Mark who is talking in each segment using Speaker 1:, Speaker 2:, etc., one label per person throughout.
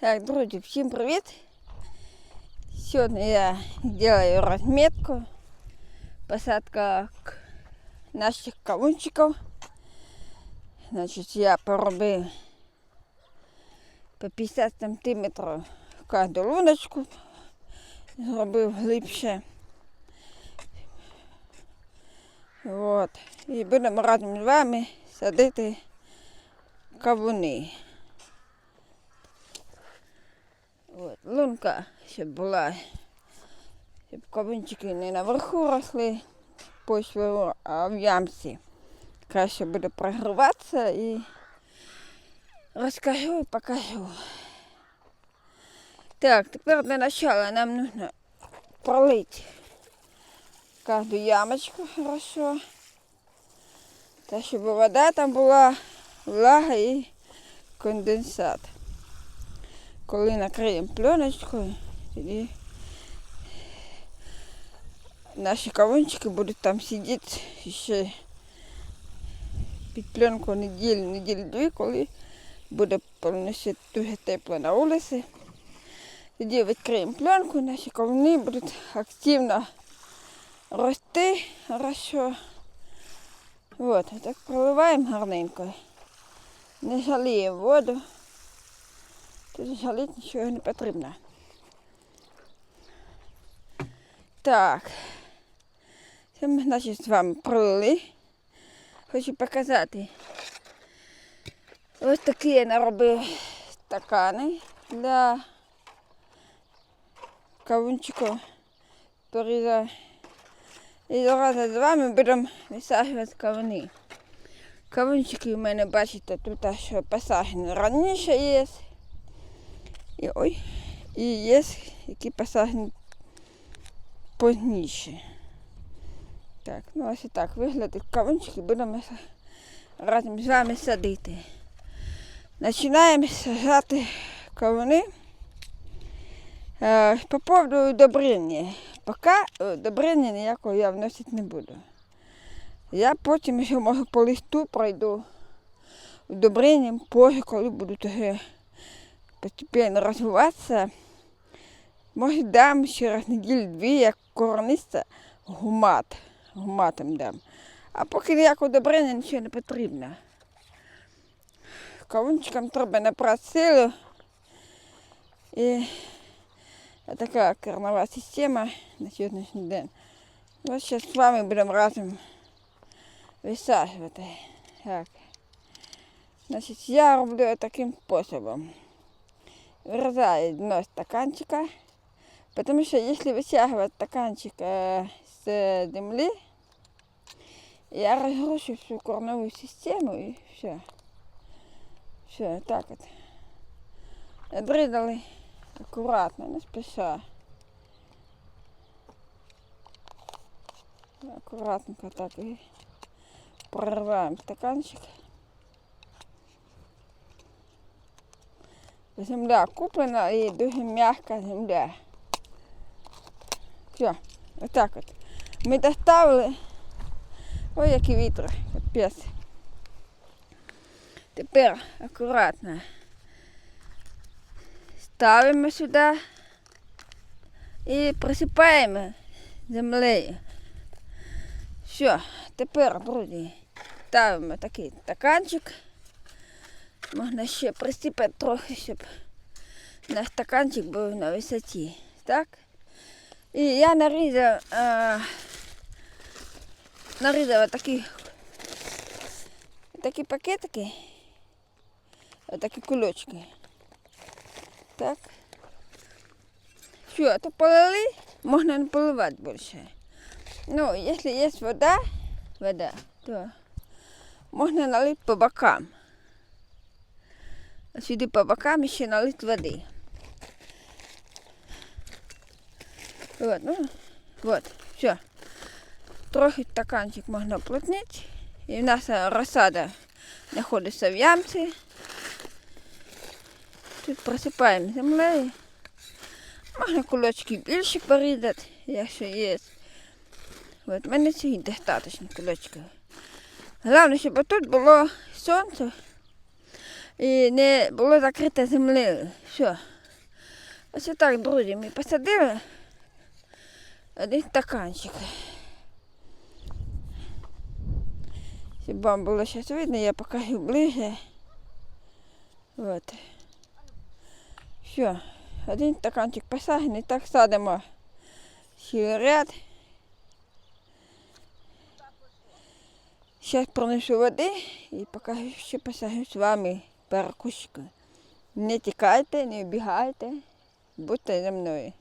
Speaker 1: Так, друзі, всім привіт! Сьогодні я делаю розмітку. Посадка наших кавунчиків. Значить, я поробив по 50 сантиметрів кожну луночку. Зробив глибше. От. І будемо разом з вами садити кавуни. От, лунка, щоб була, щоб кавунчики не наверху росли почвою, а в ямці. Краще буде прогріватися і розкажу і покажу. Так, тепер для начала нам нужно пролить каждую ямочку хорошо. Так, щоб вода там була, влага і конденсат. Коли накриємо пленочкою, тоді наші кавунчики будуть там сидіти ще під пленку неділю, неділю дві, коли буде повністю дуже тепло на вулиці. Тоді відкриємо пленку, наші кавуни будуть активно рости хорошо. Вот, так проливаємо гарненько. Не жаліємо воду. Тут жаліти нічого не потрібно. Так. Це ми, значить, з вами пролили. Хочу показати. Ось такі я наробив стакани для кавунчиків. Порізав. І зараз з вами будемо висаджувати кавуни. Кавунчики у мене, бачите, тут що посаджені раніше є. І ой, і є, які посаджені пізніше. Так, ну ось і так виглядить кавунчики, будемо разом з вами садити. Починаємо сажати кавуни. Е, По поводу удобрення. Поки удобрення ніякого я вносити не буду. Я потім ще можу по листу пройду удобренням, позже, коли будуть вже постепенно розвиватися. Може дам через неділю-дві, як коронista, гумат. Гуматом дам. А поки ніякого удобрення нічого не потрібно. Кавунчикам треба набрати силу. І така корнова система на сьогоднішній день. Ось зараз з вами будемо разом висаджувати. Так. Значить, я роблю таким способом. Вырезаю дно стаканчика, потому что если вытягивать стаканчик э, с земли, я разрушу всю корневую систему и все. Все, так вот. Отрезали аккуратно, не спеша. Аккуратненько так и прорываем стаканчик. Земля куплена і дуже м'яка земля. Все, отак от. Ми доставили. Ой, який вітер, капець. Тепер акуратно ставимо сюди і присипаємо землею. Все, тепер, друзі, ставимо такий стаканчик. Можна ще присипати трохи, щоб наш стаканчик був на висоті. Так? І я нарізав, а, нарізав такі, такі пакетики, такі кульочки. Так. Все, то полили, можна не поливати більше. Ну, якщо є вода, вода, то можна налити по бокам. Сюди по бокам ще налить води. Вот, ну, вот, все. Трохи стаканчик можна плотнити. І в нас розсада знаходиться в ямці. Тут просипаємо землею. Можна кулочки більше порізати, якщо є. От, в мене сьогодні достатньо кулочків. Головне, щоб тут було сонце. І не було закрите землею. Все. Ось так, друзі, ми посадили один стаканчик. Щоб вам було зараз видно, я покажу ближе. Вот. Все, один стаканчик посаджений, так садимо ще ряд. Зараз принесу води і покажу, що посажу з вами перекуску. Не тікайте, не вбігайте, будьте зі мною.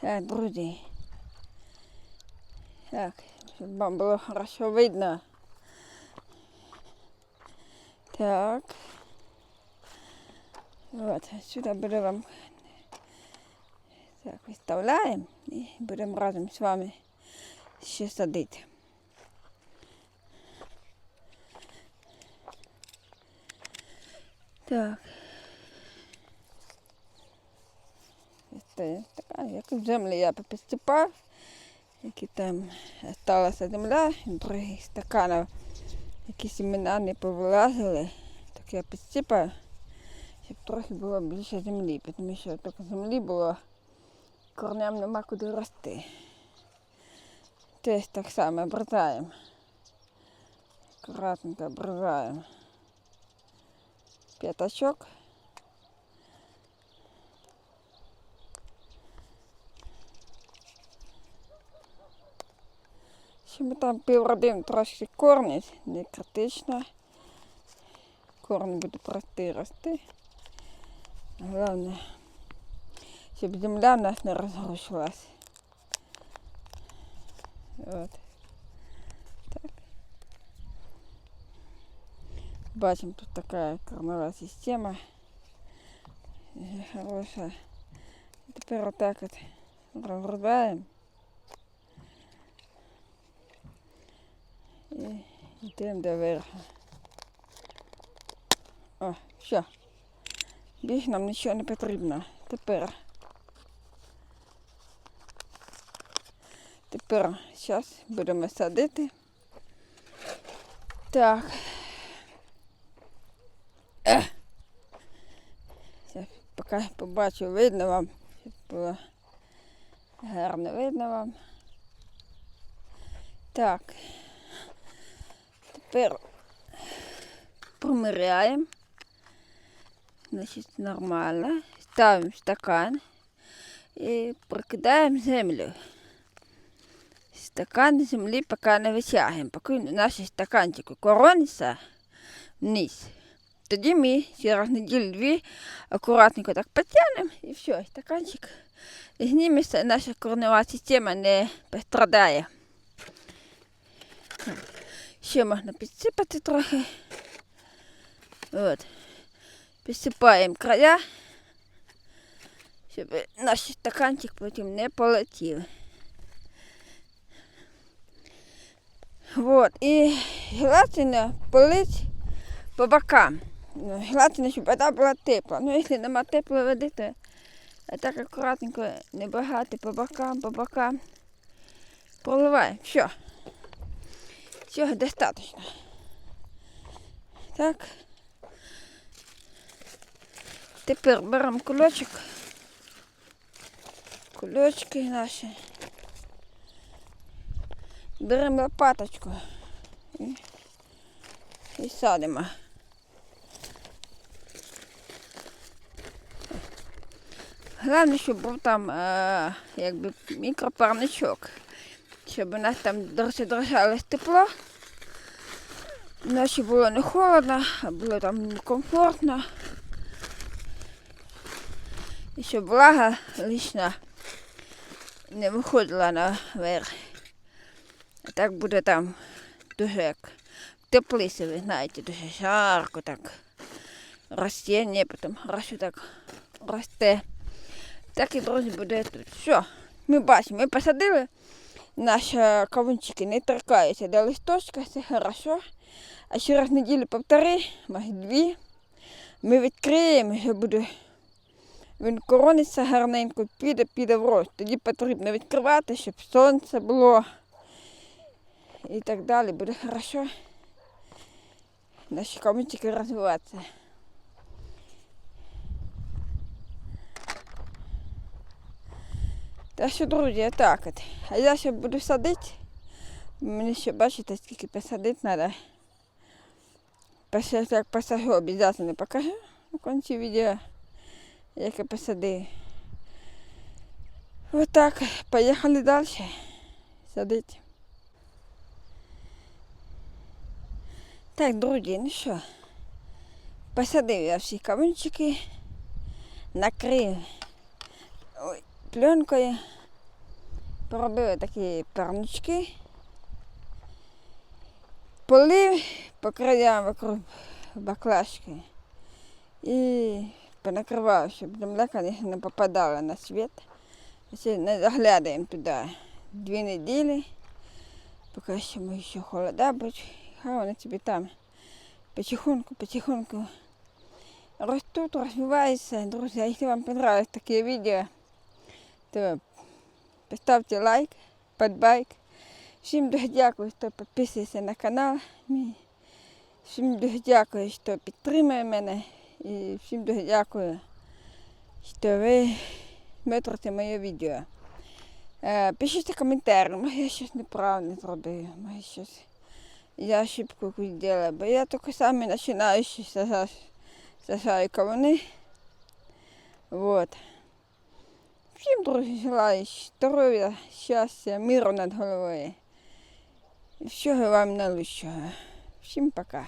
Speaker 1: Так, друзі. Так, щоб вам було хорошо видно. Так. Вот, сюди буде вам так, виставляємо і будемо разом з вами ще садити. Так. Це така, як землі я попідсипав, які там сталася земля, других стаканів, які семена не повилазили, так я підсипав, щоб трохи було більше землі, тому що тільки землі було, корням нема куди рости. Теж так само обрізаємо. Аккуратненько обрізаємо. П'ятачок. Ще ми там півродин трошки кормять, не критично. Корм буде простий рости. Головне, щоб земля в нас не розгрушилась. От. Бачимо, тут така кормова система. Е, Хороша. Тепер отак от розгружаємо. І йдемо до верху. О, все. Більше нам нічого не потрібно. Тепер. Тепер зараз будемо садити. Так. Поки побачу, видно вам, було гарно видно вам. Так. Тепер промиряємо. Значить, нормально. Ставимо стакан і прикидаємо землю. Стакан землі поки не витягуємо, поки наші стаканчики корониться вниз. Тоді ми через неділю-дві акуратненько так потягнемо і все, стаканчик зніметься, наша корнева система не пострадає. Ще можна підсипати трохи. От. Підсипаємо края, щоб наш стаканчик потім не полетів. Вот. І желательно полить по бокам. Желательно, щоб вода була тепла. Ну, якщо нема теплої води, то так акуратненько, небагато по бокам, по бокам. Проливаємо. Все. Цього достатньо. Так. Тепер беремо кульочок. Кульочки наші. Беремо лопаточку і, і садимо. Головне, щоб був там е, якби мікропарничок, щоб у нас там держалось тепло. Ночі було не холодно, а було там комфортно. І щоб влага лишня не виходила наверх. А так буде там дуже як в теплиці, ви знаєте, дуже жарко так. Ростіння потім хорошо так росте. Так і друзі буде тут. Все, ми бачимо, ми посадили. Наші кавунчики не торкаються до листочка, це хорошо. А через неділю півтори, може дві, ми відкриємо, що буде. Він корониться гарненько, піде, піде в рост. Тоді потрібно відкривати, щоб сонце було і так далі. Буде хорошо. наші камінчики розвиватися. Та що, друзі, так от. А я ще буду садити. Мені ще бачите, скільки посадити треба. Після як посажу, обов'язково покажу у кінці відео, як я посадив. Вот так, поїхали далі. Садити. Так, друзі, ну що, посадив я всі кавунчики, накрив ой, пленкою, поробив такі парнички, полив по краям вокруг баклажки і понакривав, щоб земля, звісно, не попадала на світ. Не заглядаємо туди дві неділі, поки ще ми ще холода будуть. Хай вони собі там потихоньку, потихоньку ростуть, розвиваються. Друзі, якщо вам понравилось таке відео, то поставте лайк, подбайк. Всім дуже дякую, хто підписується на канал мій. Всім дуже дякую, що підтримує мене. І всім дуже дякую, що ви смотрите моє відео. Е, Пишіть коментарі, може я щось неправильно зробив, може щось я ошибку якусь зробила, бо я тільки самі починаючи сажаю кавуни. Вот. Всім, друзі, желаю здоров'я, щастя, миру над головою. Всього вам найкращого. Всім пока.